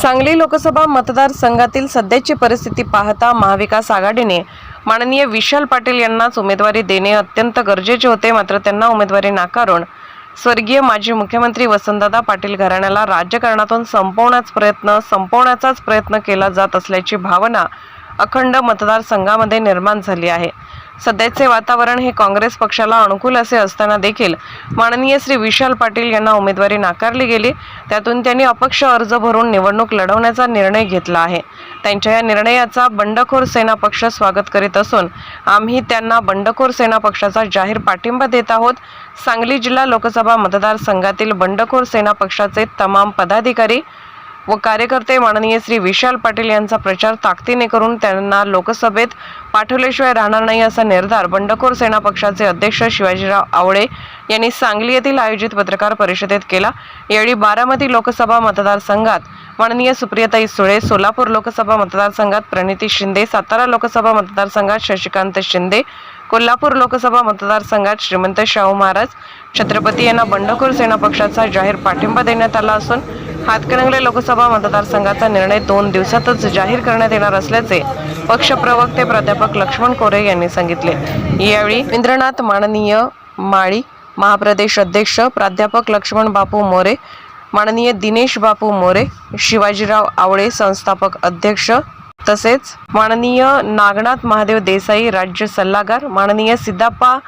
सांगली लोकसभा मतदारसंघातील सध्याची परिस्थिती पाहता महाविकास आघाडीने माननीय विशाल पाटील यांनाच उमेदवारी देणे अत्यंत गरजेचे होते. मात्र त्यांना उमेदवारी नाकारून स्वर्गीय माजी मुख्यमंत्री वसंतदादा पाटील घराण्याला राजकारणातून संपवण्याचा प्रयत्न संपवण्याचाच प्रयत्न केला जात असल्याची भावना अखंड मतदारसंघामध्ये निर्माण झाली आहे. सध्याचे वातावरण हे काँग्रेस पक्षाला अनुकूल असे असताना देखील माननीय श्री विशाल पाटील यांना उमेदवारी नाकारली गेली. त्यातून त्यांनी अपक्ष अर्ज भरून निवडणूक लढवण्याचा निर्णय घेतला आहे. त्यांच्या या निर्णयाचा बंडखोर सेना पक्ष स्वागत करीत असून आम्ही त्यांना बंडखोर सेना पक्षाचा जाहीर पाठिंबा देत आहोत. सांगली जिल्हा लोकसभा मतदारसंघातील बंडखोर सेना पक्षाचे तमाम पदाधिकारी व कार्यकर्ते माननीय श्री विशाल पाटील यांचा प्रचार ताकदीने करून त्यांना लोकसभेत पाठवल्याशिवाय राहणार नाही असा निर्धार बंडखोर सेना पक्षाचे अध्यक्ष शिवाजीराव आवळे यांनी सांगली येथील आयोजित पत्रकार परिषदेत केला. यावेळी बारामती लोकसभा मतदारसंघात माननीय सुप्रियताई सुळे सोलापूर लोकसभा मतदारसंघात प्रणिती शिंदे सातारा लोकसभा मतदारसंघात शशिकांत शिंदे कोल्हापूर लोकसभा मतदारसंघात श्रीमंत शाहू महाराज. छत्रपती यांना बंडखोर सेना पक्षाचा जाहीर पाठिंबा देण्यात आला असून हातकणंगले लोकसभा मतदारसंघाचा निर्णय दोन दिवसातच जाहीर करण्यात येणार असल्याचे पक्ष प्रवक्ते प्राध्यापक लक्ष्मण कोरे यांनी सांगितले. यावेळी इंद्रनाथ माननीय माळी महाप्रदेश अध्यक्ष प्राध्यापक लक्ष्मण बापू मोरे माननीय दिनेश बापू मोरे शिवाजीराव आवळे संस्थापक अध्यक्ष तसेच माननीय नागनाथ महादेव देसाई राज्य सल्लागार माननीय सिद्धाप्पा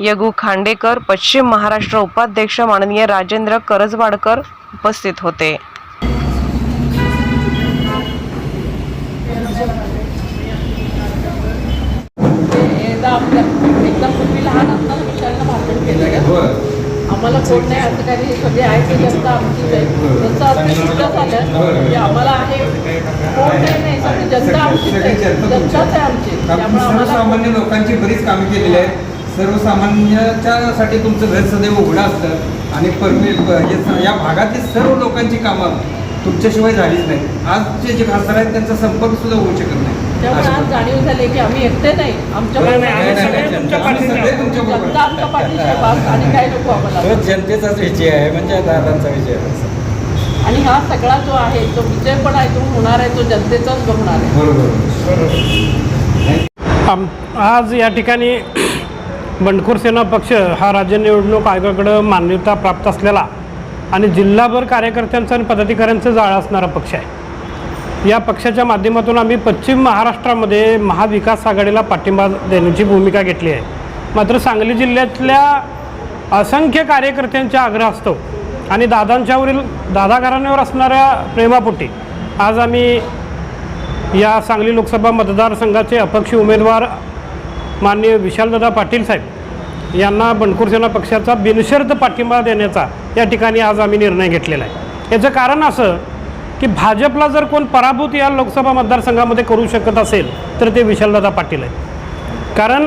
यगू खांडेकर पश्चिम महाराष्ट्र उपाध्यक्ष माननीय राजेंद्र करजवाडकर उपस्थित होते. आम्हाला कोण नाही असं काही हे सगळे आहे ते जनता आमचीच आहे. जसं आता सुद्धा झालं की आम्हाला आहे. कोण नाही नाही. सगळी जनता आमचीच आहे. जनताच आहे आमची. त्यामुळे आम्हाला सर्वसामान्य लोकांची बरीच कामे केलेली आहेत. सर्वसामान्याच्यासाठी तुमचं घर सदैव उघडं असतं आणि परमे हे या भागातील सर्व लोकांची कामं तुमच्याशिवाय झालीच नाही. आजचे जे खासदार आहेत त्यांचा संपर्क सुद्धा होऊ शकत नाही. त्यामुळे आज जाणीव झाली की आम्ही एकटे नाही. आमच्या आणि काय आम्हाला. जनतेचाच विजय आहे म्हणजे दादांचा विजय आहे. आणि हा सगळा जो आहे तो विजय पण आहे तो होणार आहे तो जनतेचाच होणार आहे. बरोबर. आम आज या ठिकाणी बंडखोर सेना पक्ष हा राज्य निवडणूक आयोगाकडं मान्यता प्राप्त असलेला आणि जिल्हाभर कार्यकर्त्यांचा आणि पदाधिकाऱ्यांचं जाळं असणारा पक्ष आहे. या पक्षाच्या माध्यमातून आम्ही पश्चिम महाराष्ट्रामध्ये महाविकास आघाडीला पाठिंबा देण्याची भूमिका घेतली आहे. मात्र सांगली जिल्ह्यातल्या असंख्य कार्यकर्त्यांच्या आग्रहास्तव आणि दादांच्यावरील दादा घराण्यावर असणाऱ्या प्रेमापोटी आज आम्ही या सांगली लोकसभा मतदारसंघाचे अपक्ष उमेदवार माननीय विशालदादा पाटील साहेब यांना बंडखोर सेना पक्षाचा बिनशर्त पाठिंबा देण्याचा या ठिकाणी आज आम्ही निर्णय घेतलेला आहे. याचं कारण असं की भाजपला जर कोण पराभूत या लोकसभा मतदारसंघामध्ये करू शकत असेल तर ते विशालदादा पाटील आहेत. कारण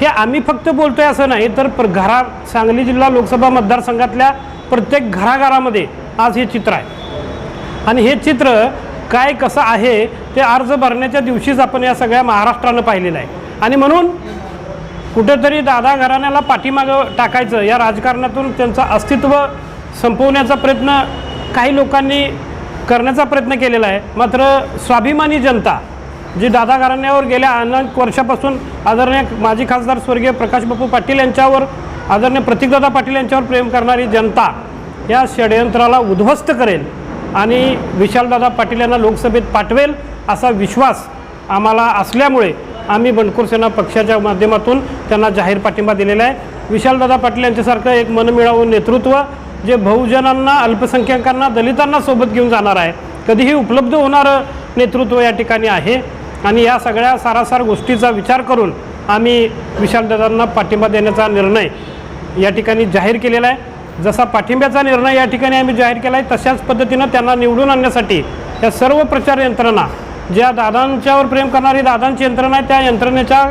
हे आम्ही फक्त बोलतो आहे असं नाही तर प्र घरा सांगली जिल्हा लोकसभा मतदारसंघातल्या प्रत्येक घराघरामध्ये आज हे चित्र आहे. आणि हे चित्र काय कसं आहे ते अर्ज भरण्याच्या दिवशीच आपण या सगळ्या महाराष्ट्रानं पाहिलेलं आहे. आणि म्हणून कुठेतरी दादा घराण्याला पाठीमागं टाकायचं. या राजकारणातून त्यांचं अस्तित्व संपवण्याचा प्रयत्न काही लोकांनी करण्याचा प्रयत्न केलेला आहे. मात्र स्वाभिमानी जनता जी दादा घराण्यावर गेल्या अनेक वर्षापासून आदरणीय माजी खासदार स्वर्गीय प्रकाशबापू पाटील यांच्यावर आदरणीय प्रतीकदादा पाटील यांच्यावर प्रेम करणारी जनता या षडयंत्राला उद्ध्वस्त करेल आणि विशालदादा पाटील यांना लोकसभेत पाठवेल असा विश्वास आम्हाला असल्यामुळे आम्ही बंडखोर सेना पक्षाच्या माध्यमातून त्यांना जाहीर पाठिंबा दिलेला आहे. विशालदादा पाटील यांच्यासारखं एक मनमिळावून नेतृत्व जे बहुजनांना अल्पसंख्याकांना दलितांना सोबत घेऊन जाणार आहे. कधीही उपलब्ध होणारं नेतृत्व या ठिकाणी आहे. आणि या सगळ्या सारासार गोष्टीचा विचार करून आम्ही विशालदादांना पाठिंबा देण्याचा निर्णय या ठिकाणी जाहीर केलेला आहे. जसा पाठिंब्याचा निर्णय या ठिकाणी आम्ही जाहीर केला आहे तशाच पद्धतीनं त्यांना निवडून आणण्यासाठी या सर्व प्रचार यंत्रणा ज्या दादांच्यावर प्रेम करणारी दादांची यंत्रणा आहे त्या यंत्रणेच्या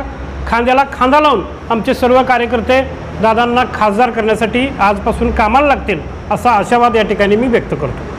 खांद्याला खांदा लावून आमचे सर्व कार्यकर्ते दादांना खासदार करण्यासाठी आजपासून कामाला लागतील असा आशावाद या ठिकाणी मी व्यक्त करतो.